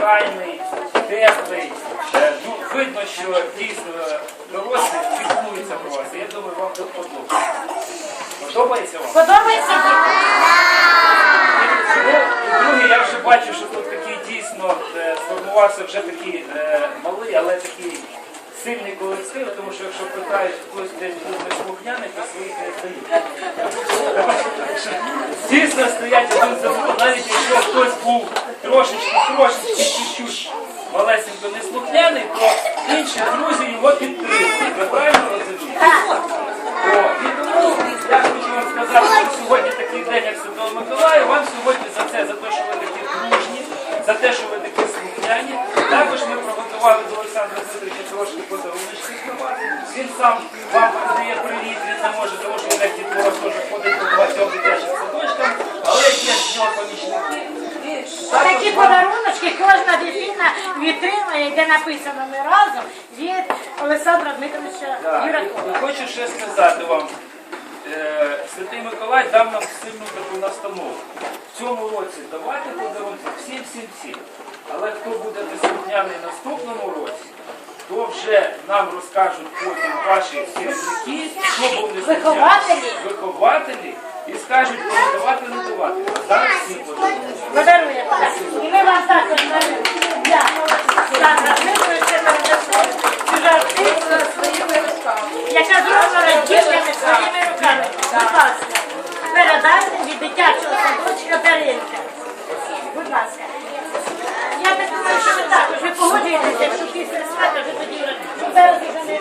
охайний, теплий. Е, Ну, видно, що дійсно дорослі піклуються про вас. Я думаю, вам це подобається. Подобається вам? Подобається? Ну, друге, я вже бачу, що тут такий дійсно е, сформувався вже такий е, малий, але такий сильний колектив, тому що якщо питають, хтось десь був неслухняний, то своїх не здають. Дійсно стоять один за другим, навіть якщо хтось був трошечки, трошечки, чуть-чуть малесенько неслухняний, то інші друзі його підтримують. Ви правильно розумієте? О, і тому я хочу вам сказати, що сьогодні такий день, як Святого Миколая, вам сьогодні за це, за те, що ви такі дружні, за те, що ви такі слухняні. Також ми приготували до Олександра Дмитровича трошки подаруночки складати. Він сам вам передає привіт, він не може, тому що він як дітвора теж ходить Такі подаруночки кожна дитина відтримує, де написано ми разом від Олександра Дмитровича Юракова. Хочу ще сказати вам, е, Святий Миколай дав нам сильну таку настанову. В цьому році давати подарунки всім, всім, всім. Але хто буде неслухняний в наступному році, то вже нам розкажуть потім ваші керівники, хто був. Вихователі. Вихователі і скажуть, продавати, не давати. А зараз всім подаруємо. І ми вам також даруємо. Я. Сандра, ми це своїми руками. Яка зроблена дітками своїми руками. Будь ласка. Передайте від дитячого садочка Даринка. Будь ласка. Я так думаю, що ви також. Ви погоджуєтеся, що після свята ви тоді, вже не